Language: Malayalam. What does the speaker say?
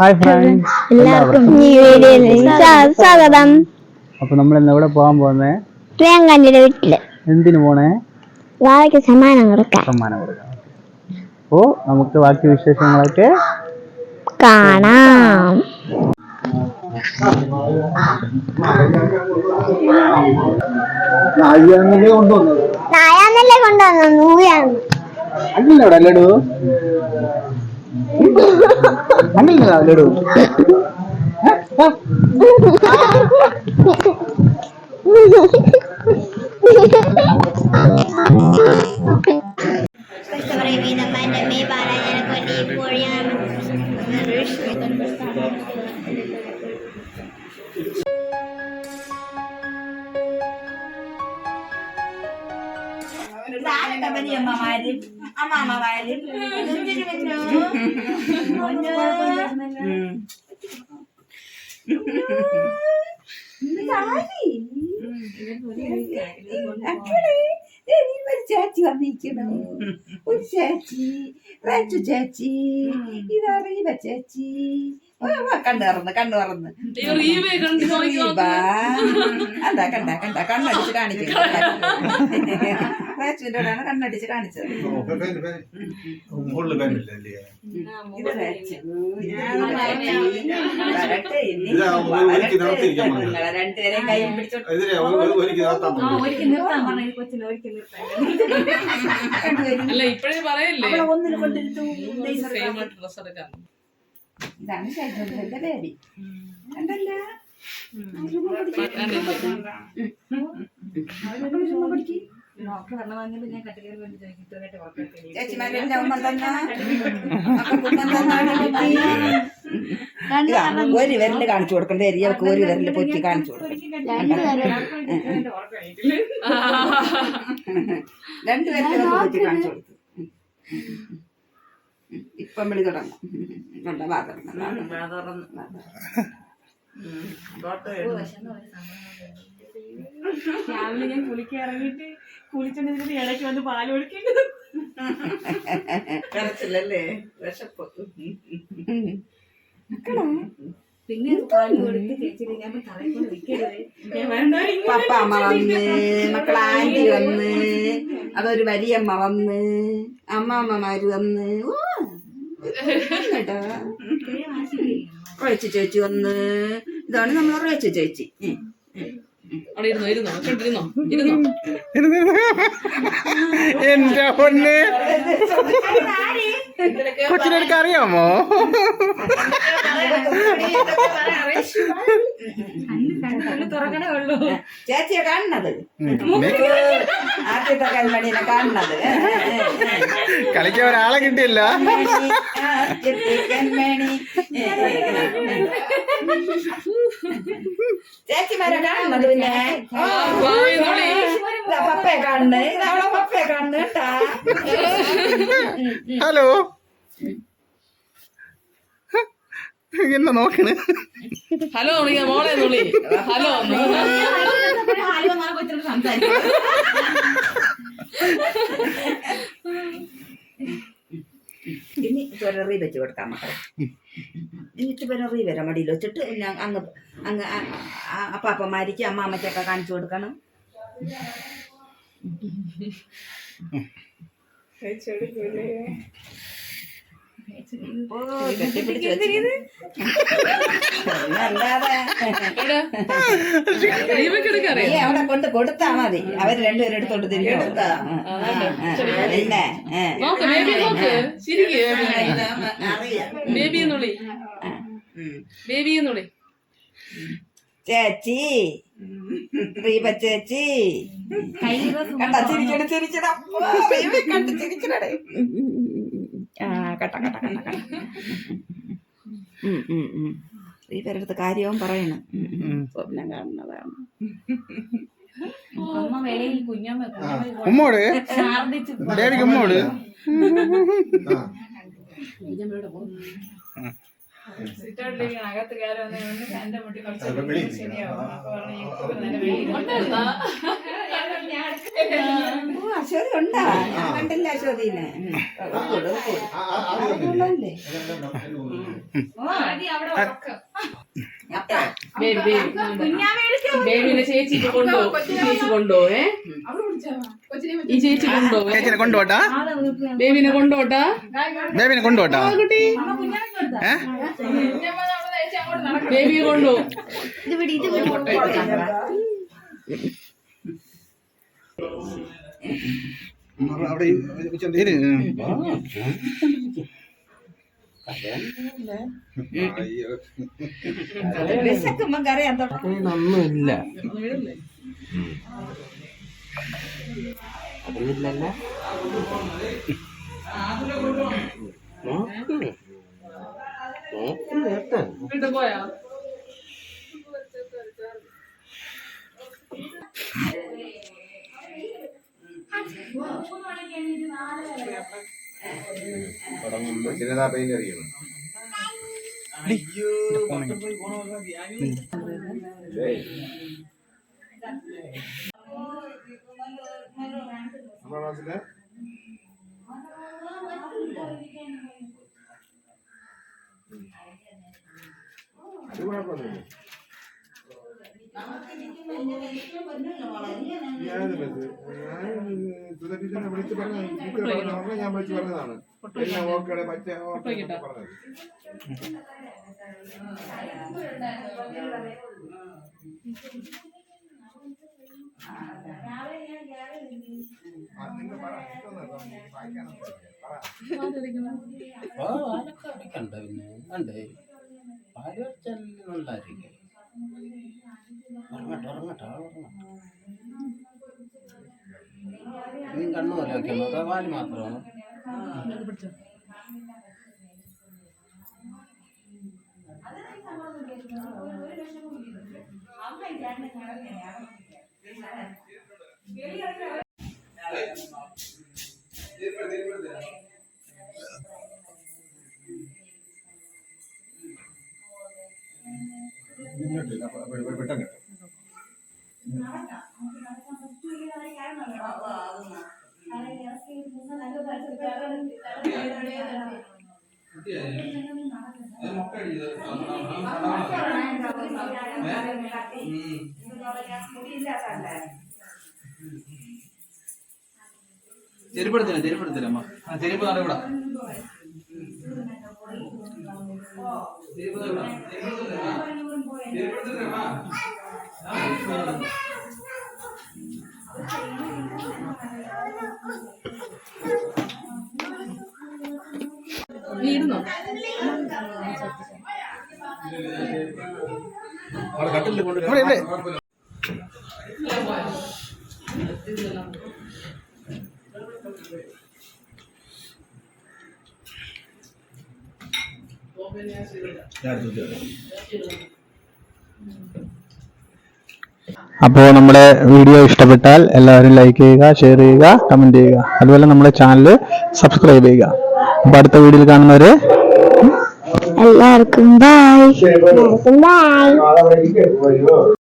ഹായ് ഫ്രണ്ട്സ് എല്ലാവർക്കും സ്വാഗതം. അപ്പൊ നമ്മൾ ഇന്ന് എവിടെ പോകാൻ പോകുന്നേ? പ്രിയങ്കാന്റെ വീട്ടിൽ. എന്തിനു പോണേ? വാവയ്ക്ക് സമ്മാനം കൊടുക്കാം സമ്മാനം കൊടുക്കാം. അപ്പോ നമുക്ക് ബാക്കി വിശേഷങ്ങളൊക്കെ കാണാം. നായാന്നല്ലേ കൊണ്ടുവന്നു നൂയാണ് അല്ലല്ലോടാ ലഡു അല്ലല്ലോ ലഡു വലിയമ്മമാരും അമ്മാമ്മമാരും എന്തിനു പറ്റൂ? നീ ഒരു ചേച്ചി വന്നിരിക്കണു ഒരു ചേച്ചി റേച്ചു ചേച്ചി ഇതാ റീബ ചേച്ചി കണ്ണ് തുറന്ന് കണ്ണ് തുറന്ന്. അതാ കണ്ട കണ്ട കണ്ണടിച്ച് കാണിക്കുന്നു റേച്ചുവിന്റെ കൂടെയാണ് കണ്ണടിച്ച് കാണിച്ചത്. വരട്ടെ ഇനി. നിങ്ങളെ രണ്ടുപേരെയും കൈ പിടിച്ചോട്ട് ഒന്നിന് കൊണ്ടിരുത്തു ഇതാണ് ഷൈജോന്റെ ബേബി കണ്ടല്ല ചേച്ചിമാരുടെ ഒരു വിരൽ കാണിച്ചു കൊടുക്കണ്ടേ അവർക്ക് ഒരു വിരൽ പൊറ്റി കാണിച്ചു കൊടുക്കണം. രണ്ടു വിരൽ പൊക്കി കാണിച്ചു കൊടുത്തു. ഇപ്പം വിളി തുടങ്ങും. കണ്ട വാ തുറന്ന്, വാ തുറന്ന്. വാ തുറന്ന്. രാവിലെ ഞാൻ കുളിക്കാൻ ഇറങ്ങിയിട്ട് കുളിച്ചിട്ട് ഇടയ്ക്ക് വന്ന് പാൽ കൊടുക്കേണ്ടത് വിശപ്പ്. പിന്നെ പാൽ കൊടുത്ത് ചേച്ചി ഞാൻ കൊണ്ട് വെക്കരുത് വന്ന് മക്കളെ ആന്റി വന്ന് അതൊരു വലിയമ്മ വന്ന് അമ്മാമ്മമാര് വന്ന്. ഓ, കേട്ടോ റേച്ചു ചേച്ചി വന്ന്. ഇതാണ് നമ്മൾ റേച്ചു ചേച്ചി ഉം. അവിടെ ഇരുന്നോ ഇരുന്നോ? കണ്ടിരുന്നോ ഇരുന്നോ? എന്റെ പൊന്ന്. കൊച്ചിനെടുക്ക് അറിയാമോ? തുറക്കണേ ഉള്ളൂ ചേച്ചിയെ കാണുന്നത്. ആദ്യത്തെ കൽമണിനെ കാണുന്നത്. കളിക്കാൻ ഒരാളെ കിട്ടിയില്ല. കൽമണി. ചേച്ചിമാരെ കാണുന്നത് പിന്നെ പപ്പയെ കാണുന്നത് ഇതാ അവളെ പപ്പയെ കാണുന്നത് കേട്ടാ ഹലോ എന്നെ നോക്കണ് ഹലോ മോളെ വിളി ഹലോ ഇനി ഒരു റീ വെച്ച് കൊടുക്കാം മക്കളെ എന്നിട്ട് പിന്നെ റീ വരാം മടിയിൽ വെച്ചിട്ട് ഞാൻ അങ്ങ് അങ്ങ് അപ്പാപ്പന്മാരിക്ക് അമ്മാമ്മയ്ക്കൊക്കെ കാണിച്ചു കൊടുക്കണം. കഴിച്ചു കെട്ടിപ്പിടിച്ച് അവിടെ കൊണ്ട് കൊടുത്താ മതി. അവർ രണ്ടുപേരും എടുത്തോണ്ട് തിരികെ പിന്നെ എന്നുള്ളി. ചേച്ചി. റീബ ചേച്ചി. കണ്ട? ചിരിക്കണ ചിരിച്ചട കണ്ട് ചിരിച്ചടേ. ടക്ക ടക്ക ടക്ക റീബയുടെ അടുത്ത് കാര്യവും പറയണം. ഉം, ഉം. സ്വപ്നം കാണുന്നതാണ്. ഉമ്മോട് ഡേവിക്ക് ഉമ്മോട് അകത്ത് കയറി വന്നു എന്റെ മുട്ടി അപ്പൊ വെളിയിൽ ശരിയാവും അപ്പൊ പറഞ്ഞു, "എനിക്ക് നല്ല വെളിയിൽ ഉണ്ടായിരുന്നാ? അശ്വതി ഉണ്ടാ ഞാൻ കണ്ടില്ല അശ്വതിനെ ബേബിനെ ചേച്ചി ചേച്ചി ഈ ചേച്ചി കൊണ്ടുപോവേ ചേച്ചിനെ കൊണ്ടോട്ടാ ബേബിനെ കൊണ്ടോട്ടാ ബേബിനെ കൊണ്ടോട്ടാ കുട്ടി ഏ? ബേബിയെ കൊണ്ടുപോകും അവിടെ ഇരി. അയ്യോ. വിശക്കുമ്പോ കരയാൻ തുടങ്ങും ഒന്നുമില്ല വീട്ടിൽ പോയാ? പെയിന്റ് അടിക്കണം നമ്മുടെ ക്ലാസ്സിലെ? അത് കുഴപ്പമൊന്നുമില്ല. ഞാൻ വിളിച്ച് പറഞ്ഞ ഞാൻ വിളിച്ച് പറഞ്ഞതാണ് എല്ലാം പച്ച ഓക്കെ പറഞ്ഞത് ആ, നിങ്ങൾ ഓ അതൊക്കെ അടിക്കണ്ട പിന്നെ കണ്ടേ പാൽ നല്ലായിരിക്കും ഉറങ്ങട്ടെ ഉറങ്ങട്ടെ ഉറങ്ങട്ടെ നീ കണ്ണു പോലെ വെക്കണോ അതോ പാൽ മാത്രമാണോ പെട്ടെന്ന് ചെരുപ്പെടുത്തില്ല ചെരുപ്പെടുത്തില്ല അമ്മ. ആ ചെരുപ്പ് നാളെ ഇവിടെ. ചെരുപ്പ് ചെരുപ്പ് അവിടെ ഇവിടെ. അപ്പോൾ നമ്മുടെ വീഡിയോ ഇഷ്ടപ്പെട്ടാൽ എല്ലാവരും ലൈക്ക് ചെയ്യുക ഷെയർ ചെയ്യുക കമന്റ് ചെയ്യുക. അതുപോലെ നമ്മുടെ ചാനൽ സബ്സ്ക്രൈബ് ചെയ്യുക. അപ്പോൾ അടുത്ത വീഡിയോയിൽ കാണുന്നവരെ എല്ലാവർക്കും ബൈ എല്ലാവർക്കും ബൈ